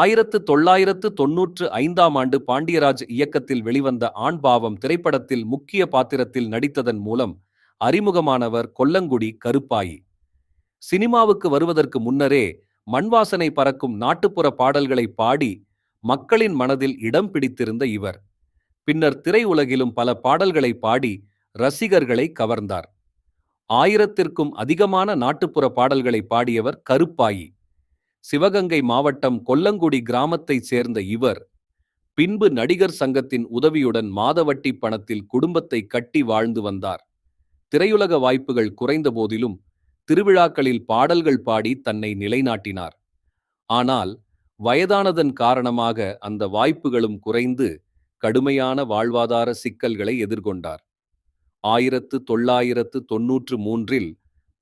ஆயிரத்து தொள்ளாயிரத்து தொன்னூற்று ஐந்தாம் ஆண்டு பாண்டியராஜ் இயக்கத்தில் வெளிவந்த ஆண்பாவம் திரைப்படத்தில் முக்கிய பாத்திரத்தில் நடித்ததன் மூலம் அறிமுகமானவர் கொல்லங்குடி கருப்பாயி. சினிமாவுக்கு வருவதற்கு முன்னரே மண்வாசனை பறக்கும் நாட்டுப்புற பாடல்களை பாடி மக்களின் மனதில் இடம் பிடித்திருந்த இவர். பின்னர் திரையுலகிலும் பல பாடல்களை பாடி ரசிகர்களை கவர்ந்தார். ஆயிரத்திற்கும் அதிகமான நாட்டுப்புற பாடல்களை பாடியவர் கருப்பாயி. சிவகங்கை மாவட்டம் கொல்லங்குடி கிராமத்தைச் சேர்ந்த இவர் பின்பு நடிகர் சங்கத்தின் உதவியுடன் மாதவட்டி பணத்தில் குடும்பத்தை கட்டி வாழ்ந்து வந்தார். திரையுலக வாய்ப்புகள் குறைந்த போதிலும் திருவிழாக்களில் பாடல்கள் பாடி தன்னை நிலைநாட்டினார். ஆனால் வயதானதன் காரணமாக அந்த வாய்ப்புகளும் குறைந்து கடுமையான வாழ்வாதார சிக்கல்களை எதிர்கொண்டார். ஆயிரத்து தொள்ளாயிரத்து தொன்னூற்று மூன்றில்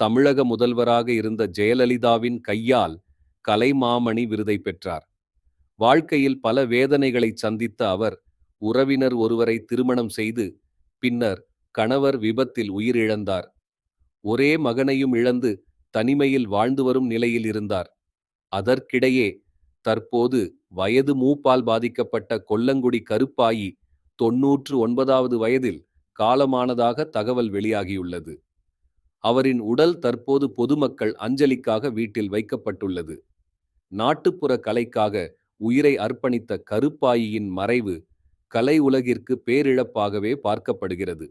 தமிழக முதல்வராக இருந்த ஜெயலலிதாவின் கையால் கலைமாமணி விருதை பெற்றார். வாழ்க்கையில் பல வேதனைகளை சந்தித்த அவர் உறவினர் ஒருவரை திருமணம் செய்து பின்னர் கணவர் விபத்தில் உயிரிழந்தார். ஒரே மகனையும் இழந்து தனிமையில் வாழ்ந்து வரும் நிலையில் இருந்தார். அதற்கிடையே தற்போது வயது மூப்பால் பாதிக்கப்பட்ட கொல்லங்குடி கருப்பாயி தொன்னூற்று ஒன்பதாவது வயதில் காலமானதாக தகவல் வெளியாகியுள்ளது. அவரின் உடல் தற்போது பொதுமக்கள் அஞ்சலிக்காக வீட்டில் வைக்கப்பட்டுள்ளது. நாட்டுப்புற கலைக்காக உயிரை அர்ப்பணித்த கருப்பாயியின் மறைவு கலை உலகிற்கு பேரிழப்பாகவே பார்க்கப்படுகிறது.